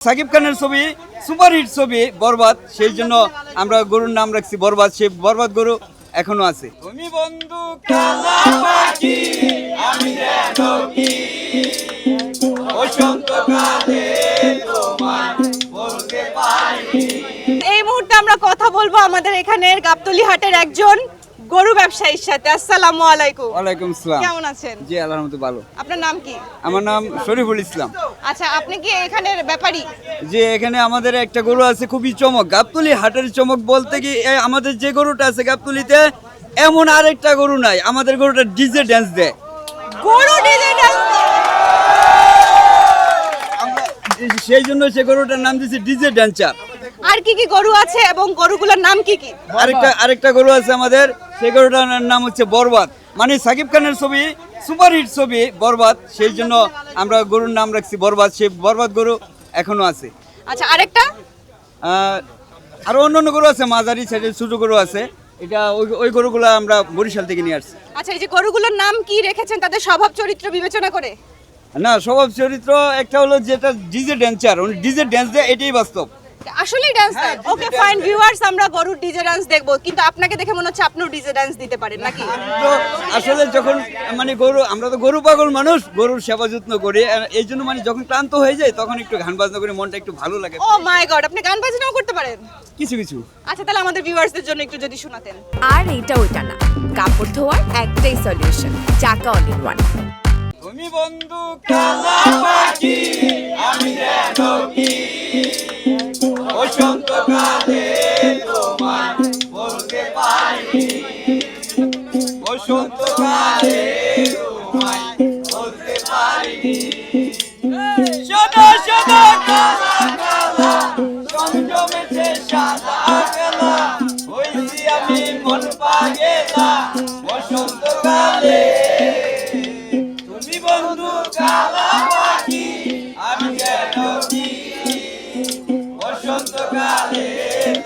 সাকিব খানের ছবি সুপারহিট ছবি বরবাদ সেই জন্য আমরা গরুর নাম রাখছি বরবাদ। সে বরবাদ গরু এখনও আছে। তুমি বন্ধু কালা পাখি আমি যেন কি? বসন্তকালে তোমায় বলতে পারি। এই মুহূর্তে আমরা কথা বলব আমাদের এখানের গাবতলি হাটের একজন গরু ব্যবসায়ীর সাথে। আসসালামু আলাইকুম। ওয়ালাইকুম আসসালাম। কেমন আছেন? জি আলহামদুলিল্লাহ ভালো। আপনার নাম কি? আমার নাম শরীফুল ইসলাম। আচ্ছা আপনি কি এখানের ব্যাপারী? যে এখানে আমাদের একটা গরু আছে খুবই চমক। গাবতলি হাটের চমক বলতে কি এ আমাদের যে গরুটা আছে গাবতলিতে এমন আরেকটা গরু নাই। আমাদের গরুটা ডিজে ড্যান্স দেয়। গরু ডিজে আমরা সেই জন্য সে গরুটার নাম দিয়েছি ডিজে ড্যান্সার আর কি কি গরু আছে এবং গরুগুলোর নাম কি কি? আরেকটা আরেকটা গরু আছে আমাদের সেই গরুটার নাম হচ্ছে বরবাদ। মানে সাকিব খানের ছবি সুপারহিট ছবি বরবাদ। সেই জন্য আমরা গরুর নাম রাখছি বরবাদ। সেই বরবাদ গরু এখনও আছে। আচ্ছা আরেকটা? আরও অন্য অন্য গরু আছে মাঝারি সাইডের ছোট গরু আছে। এটা ওই ওই গরুগুলো আমরা বরিশাল থেকে নিয়ে আসছি। আচ্ছা এই যে গরুগুলোর নাম কি রেখেছেন? তাদের স্বভাব চরিত্র বিবেচনা করে। না স্বভাব চরিত্র একটা হলো যেটা ডিজে ড্যান্সার। উনি ডিজে ড্যান্স দেয় এটাই বাস্তব। আসলেই ডান্স হ্যাঁ, ওকে ফাইন ভিউয়ার্স আমরা গরুর ডিজে ডান্স দেখব কিন্তু আপনাকে দেখে মনে হচ্ছে আপনিও ডিজে ডান্স দিতে পারেন নাকি? আসলে যখন মানে গরু আমরা তো গরু পাগল মানুষ গরুর সেবা যত্ন করি এই জন্য মানে যখন ক্লান্ত হয়ে যায় তখন একটু গান বাজনা করে মনটা একটু ভালো লাগে। ও মাই গড আপনি গান বাজনাও করতে পারেন? কিছু কিছু। আচ্ছা তাহলে আমাদের ভিউয়ার্সদের জন্য একটু যদি শোনাতেন। আর এটা ওইটা না কাপড় ধোয়ার একটাই সলিউশন চাকা অল ইন ওয়ান তুমি বন্ধু কালা পাখি আমি যেন কি। সাদা সাদা কালা সংযমেছে সাদা কালা হইছি আমি বসন্ত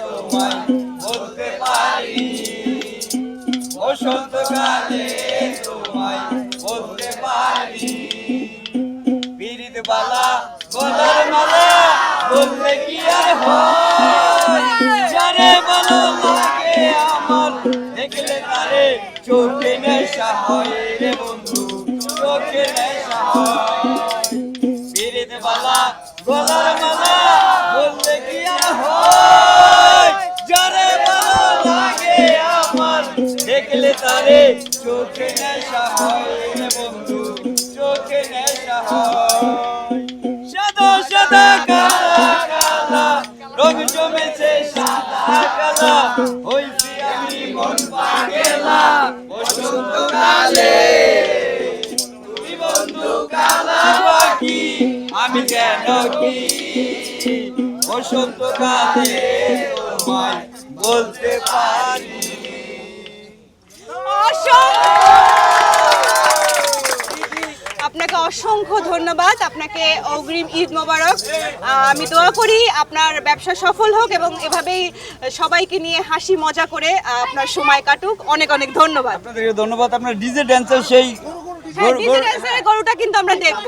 তোমায় বলতে পারি বসন্তকালে তোমায় বললে কি আর হয়? জানে ভালো লাগে আমার। দেখলে তারে চোখে নেশা হয় রে বন্ধু, চোখে নেশা হয়। পিরিত বালা গলার মালা বললে কি আর হয়? জানে ভালো লাগে আমার। দেখলে তারে চোখে নেশা হয় রে বন্ধু, চোখে নেশা হয়। সাদা কালা কালা রং জমেছে সাদা কালা হইছি আমি মন পাগেলা বন্ধু কালা আমি কেন কি? বসন্তকালে তোমায় বলতে পারি। আপনাকে অসংখ্য ধন্যবাদ আপনাকে অগ্রিম ঈদ মোবারক। আহ, আমি দোয়া করি আপনার ব্যবসা সফল হোক এবং এভাবেই সবাইকে নিয়ে হাসি মজা করে আপনার সময় কাটুক। অনেক অনেক ধন্যবাদ। আপনাদেরকে ধন্যবাদ। আপনার ডিজে ড্যান্সের সেই হ্যাঁ গরুটা কিন্তু আমরা দেখব।